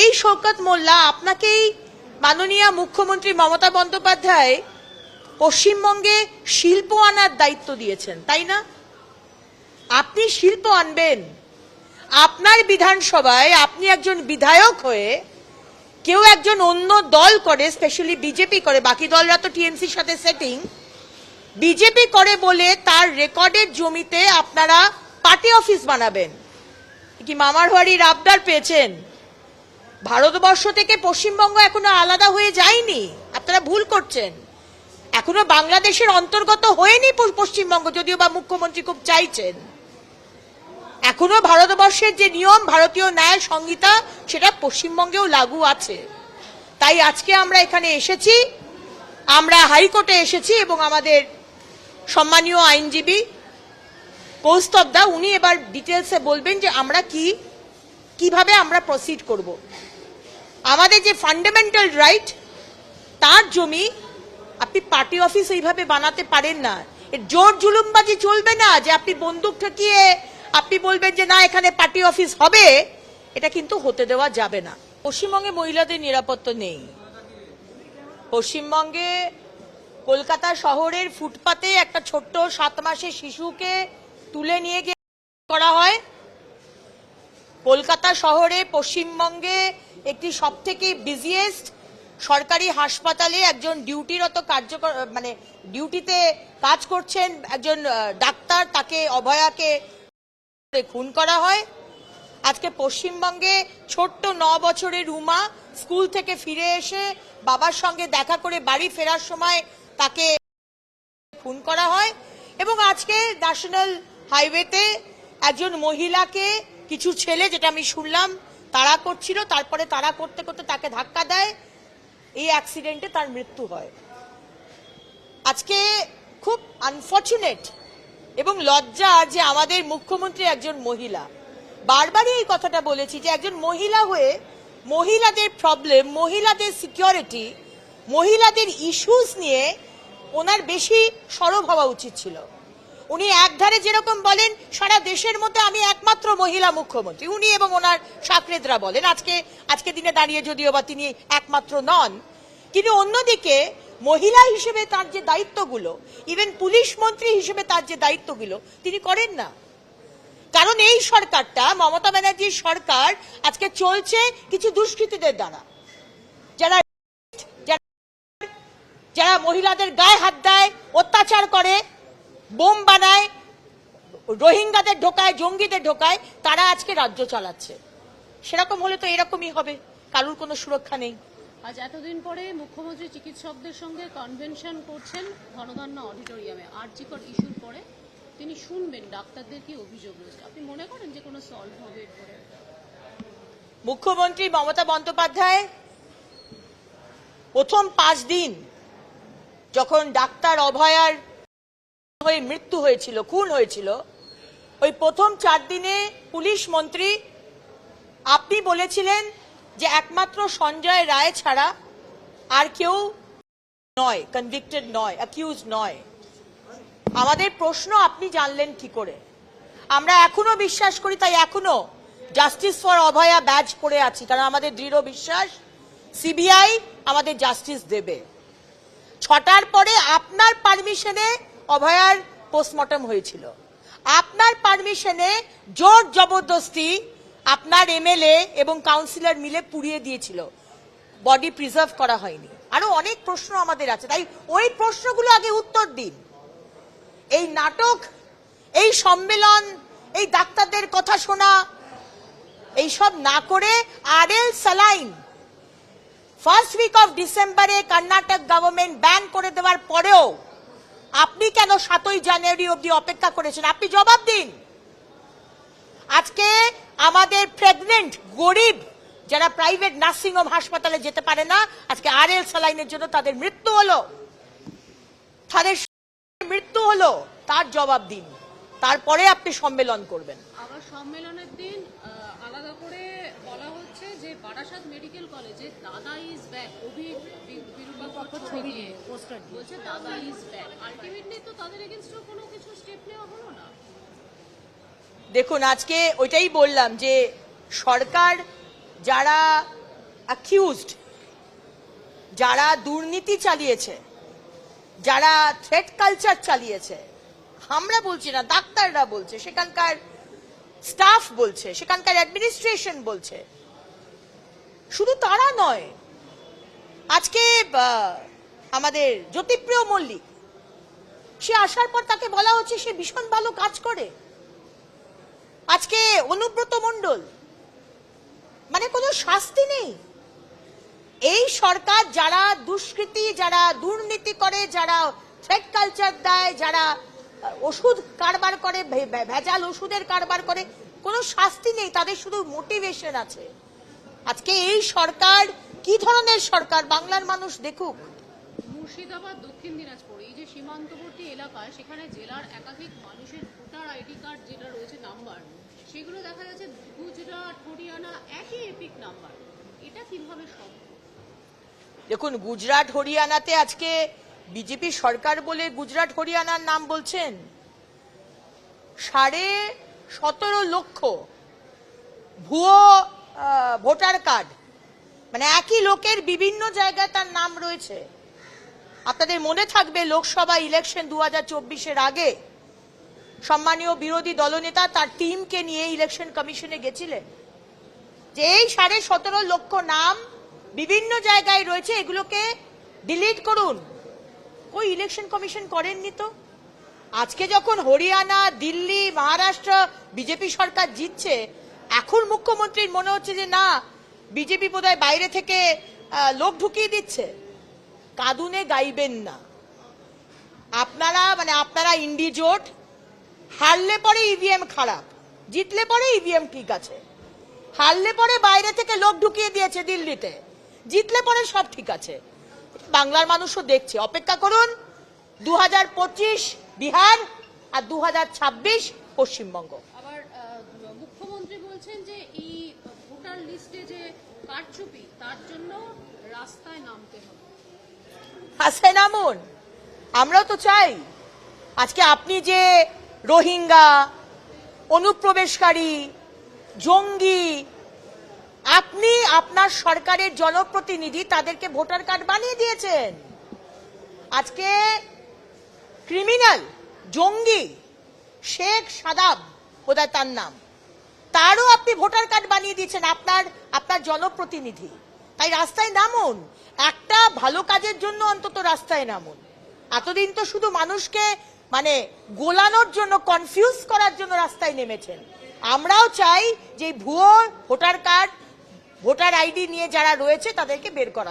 এই শওকত মোল্লা আপনাকেই মাননীয় মুখ্যমন্ত্রী মমতা বন্দ্যোপাধ্যায় পশ্চিমবঙ্গে শিল্প আনার দায়িত্ব দিয়েছেন, তাই না? আপনি শিল্প আনবেন। আপনার বিধানসভায় আপনি একজন বিধায়ক হয়ে কেউ একজন অন্য দল করে স্পেশালি বিজেপি করে, বাকি দলরা তো টিএমসির সাথে সেটিং বিজেপি করে বলে তার রেকর্ডের জমিতে আপনারা পার্টি অফিস বানাবেন। কি মামার বাড়ির আবদার পেয়েছেন? ভারতবর্ষ থেকে পশ্চিমবঙ্গ এখনও আলাদা হয়ে যায়নি। আপনারা ভুল করছেন। এখনও বাংলাদেশের অন্তর্গত হয়নি পশ্চিমবঙ্গ, যদিও বা মুখ্যমন্ত্রী খুব চাইছেন। এখনও ভারতবর্ষের যে নিয়ম, ভারতীয় ন্যায় সংহিতা, সেটা পশ্চিমবঙ্গেও লাগু আছে। তাই আজকে আমরা এখানে এসেছি। আমরা হাইকোর্টে এসেছি এবং আমাদের সম্মানীয় আইনজীবী, কৌস্তব দা, উনি এবার ডিটেলসে বলবেন যে আমরা কি কীভাবে আমরা প্রসিড করব? আমাদের যে ফান্ডামেন্টাল রাইট তার জমি আপনি পার্টি অফিস এইভাবে বানাতে পারেন না। জোর জুলুমবাজি চলবে না যে আপনি বন্দুক ঠেকিয়ে আপনি বলবেন যে না, এখানে পার্টি অফিস হবে। এটা কিন্তু হতে দেওয়া যাবে না। পশ্চিমবঙ্গে মহিলাদের নিরাপত্তা নেই। পশ্চিমবঙ্গে কলকাতা শহরের ফুটপাতে একটা ছোট্ট সাত মাসের শিশুকে তুলে নিয়ে গিয়ে করা হয়। কলকাতা শহরে, পশ্চিমবঙ্গে একটি সব থেকে বিজিয়েস্ট সরকারি হাসপাতালে একজন ডিউটিরত কার্যকর মানে ডিউটিতে কাজ করছেন একজন ডাক্তার, তাকে অভয়াকে খুন করা হয়। আজকে পশ্চিমবঙ্গে ছোট্ট ন বছরের রুমা স্কুল থেকে ফিরে এসে বাবার সঙ্গে দেখা করে বাড়ি ফেরার সময় তাকে খুন করা হয়। এবং আজকে ন্যাশনাল হাইওয়েতে একজন মহিলাকে কিছু ছেলে যেটা আমি শুনলাম তাড়া করছিল, তারপরে তাড়া করতে করতে তাকে ধাক্কা দেয়, এই অ্যাক্সিডেন্টে তার মৃত্যু হয়। আজকে খুব আনফর্চুনেট এবং লজ্জা যে আমাদের মুখ্যমন্ত্রী একজন মহিলা, বারবারই এই কথাটা বলেছি যে একজন মহিলা হয়ে মহিলাদের প্রবলেম মহিলাদের সিকিউরিটি মহিলাদের ইস্যুস নিয়ে ওনার বেশি সরব হওয়া উচিত ছিল। উনি একধারে যেরকম বলেন, সারা দেশের মধ্যে আমি একমাত্র মহিলা মুখ্যমন্ত্রী। উনি এবং ওনার সাকরেদরা বলেন, আজকে আজকে দিনে দাঁড়িয়ে যদিও বা তিনি একমাত্র নন, কিন্তু অন্যদিকে মহিলা হিসেবে তার যে দায়িত্বগুলো ইভেন পুলিশ মন্ত্রী হিসেবে তার যে দায়িত্বগুলো, তিনি করেন না। কারণ এই সরকারটা, মমতা ব্যানার্জির সরকার আজকে চলছে কিছু দুষ্কৃতীদের দ্বারা। যারা যারা মহিলাদের গায়ে হাত দেয়, অত্যাচার করে বোম বানায় রোহিঙ্গাদের ঢোকায় জঙ্গিদের ঢোকায় তারা আজকে রাজ্য চালাচ্ছে। সেরকম হলে তো এরকমই হবে কারুর কোনো সুরক্ষা নেই। আজ এতদিন পরে মুখ্যমন্ত্রী চিকিৎসকদের সঙ্গে কনভেনশন করছেন ধনধান্য অডিটোরিয়ামে আর আর্জিকর ইস্যুর পরে তিনি শুনবেন ডাক্তারদের কি অভিযোগ রয়েছে। আপনি মনে করেন যে কোনো সলভ হবে এরপরে? মুখ্যমন্ত্রী মমতা বন্দ্যোপাধ্যায় প্রথম পাঁচ দিন যখন ডাক্তার অভয়ার হয়ে মৃত্যু হয়েছিল, খুন হয়েছিল, ওই প্রথম চার দিনে পুলিশ মন্ত্রী আপনি বলেছিলেন যে একমাত্র সঞ্জয় রায় ছাড়া আর কেউ নয় কনভিক্টেড নয় অ্যাকিউজ নয়। আমাদের প্রশ্ন আপনি জানলেন কি করে? আমরা এখনও বিশ্বাস করি, তাই এখনও জাস্টিস ফর অভয়া ব্যাচ পড়ে আছি, কারণ আমাদের দৃঢ় বিশ্বাস সিবিআই আমাদের জাস্টিস দেবে। ছটার পরে আপনার পারমিশনে অভয়ার পোস্টমর্টম হয়েছিল। আপনার পারমিশনে জোর জবরদস্তি আপনার এমএলএ এবং কাউন্সিলর মিলে পুড়িয়ে দিয়েছিল। বডি প্রিজার্ভ করা হয়নি। আরও অনেক প্রশ্ন আমাদের আছে। তাই ওই প্রশ্নগুলো আগে উত্তর দিন। এই নাটক, এই সম্মেলন, এই ডাক্তারদের কথা শোনা, এইসব না করে R L saline first week of ডিসেম্বরে কর্ণাটক গভর্নমেন্ট ব্যান করে দেওয়ার পরেও আপনি কেন সাতই জানুয়ারি অবধি অপেক্ষা করেছেন? আপনি জবাব দিন। আজকে আমাদের প্রেগনেন্ট গরিব, যারা প্রাইভেট নার্সিং হোম হাসপাতালে যেতে পারে না, আজকে আর এল সালাইনের জন্য তাদের মৃত্যু হলো। তাদের মৃত্যু হলো, তার জবাব দিন। তারপরে আপনি সম্মেলন করবেন। আবার সম্মেলনের দিন আহ, আলাদা করে বলা হচ্ছে যে বারাসাত মেডিকেল কলেজে দাদা ইজ ব্যাক পোস্টার বলছে দাদা ইজ ব্যাক। আলটিমেটলি তো তাদের এগেনস্টও কোনো কিছু স্টেপ নেওয়া হলো না। দেখুন আজকে ওইটাই বললাম যে সরকার যারা অ্যাকিউজড যারা দুর্নীতি চালিয়েছে যারা থ্রেট কালচার চালিয়েছে আমরা বলছি না ডাক্তাররা বলছে সেখানকার স্টাফ বলছে সেখানকার অ্যাডমিনিস্ট্রেশন বলছে শুধু তারা নয়, আজকে আমাদের জ্যোতিপ্রিয় মল্লিক, সে আসার পর তাকে বলা হচ্ছে সে ভীষণ ভালো কাজ করে। আজকে অনুব্রত মণ্ডল মানে কোনো শাস্তি নেই। এই সরকার যারা দুষ্কৃতি, যারা দুর্নীতি করে, যারা থ্রেড কালচার দেয়, যারা ওষুধ কারবার করে ভেজাল ওষুধের কারবার করে, কোনো শাস্তি নেই, তাদের শুধু মোটিভেশন আছে। আজকে এই সরকার কি ধরনের সরকার? বাংলার মানুষ দেখুক। মুর্শিদাবাদ দক্ষিণ দিনাজপুর এই যে সীমান্তবর্তী এলাকায় সেখানে জেলার একাধিক মানুষের ভোটার আইডি কার্ড যেটা রয়েছে নাম্বার সেগুলো দেখা যাচ্ছে গুজরাট হরিয়ানা একই এপিক নাম্বার। এটা কীভাবে সম্ভব? দেখুন গুজরাট হরিয়ানাতে আজকে বিজেপি সরকার বলে গুজরাট হরিয়ানার নাম বলছেন। সাড়ে সতেরো লক্ষ ভুয়ো ভোটার কার্ড। মানে একই লোকের বিভিন্ন জায়গায় তার নাম রয়েছে। আপনাদের মনে থাকবে লোকসভা ইলেকশন দু হাজার আগে সম্মানীয় বিরোধী দলনেতা তার টিমকে নিয়ে ইলেকশন কমিশনে গেছিলেন। যে এই সাড়ে সতেরো লক্ষ নাম বিভিন্ন জায়গায় রয়েছে, এগুলোকে ডিলিট করুন। ওই ইলেকশন কমিশন করেননি তো? আজকে যখন হরিয়ানা, দিল্লি, মহারাষ্ট্র, বিজেপি সরকার জিতছে এখন মুখ্যমন্ত্রীর মনে হচ্ছে যে না, বিজেপি বোধহয় বাইরে থেকে লোক ঢুকিয়ে দিচ্ছে। কাঁদুনে গাইবেন না। আপনারা মানে আপনারা ইন্ডি জোট, হারলে পরে ইভিএম খারাপ, জিতলে পরে ইভিএম ঠিক আছে। হারলে পরে বাইরে থেকে লোক ঢুকিয়ে দিয়েছে দিল্লিতে, জিতলে পরে সব ঠিক আছে। বাংলার মানুষও দেখছে। অপেক্ষা করুন দু হাজার পঁচিশ বিহার আর দু হাজার ছাব্বিশ পশ্চিমবঙ্গ। বলছেন যে এই ভোটার লিস্টে যে কারচুপি, তার জন্য রাস্তায় নামতে হবে। হাসে নামুন। আমরাও তো চাই। আজকে আপনি যে রোহিঙ্গা, অনুপ্রবেশকারী, জঙ্গি, আপনি আপনার সরকারের জনপ্রতিনিধি, তাদেরকে ভোটার কার্ড বানিয়ে দিয়েছেন। আজকে ক্রিমিনাল, জঙ্গি, শেখ সাদাব, বোধহয় তার নাম। তারও আপনি ভোটার কার্ড বানিয়ে দিয়েছেন, আপনার আপনার জনপ্রতিনিধি। তাই রাস্তায় নামুন। একটা ভালো কাজের জন্য অন্তত রাস্তায় নামুন। এতদিন তো শুধু মানুষকে মানে গোলানোর জন্য কনফিউজ করার জন্য রাস্তায় নেমেছেন। আমরাও চাই যে ভুয়ো ভোটার কার্ড, ভোটার আইডি নিয়ে যারা রয়েছে, তাদেরকে বের করা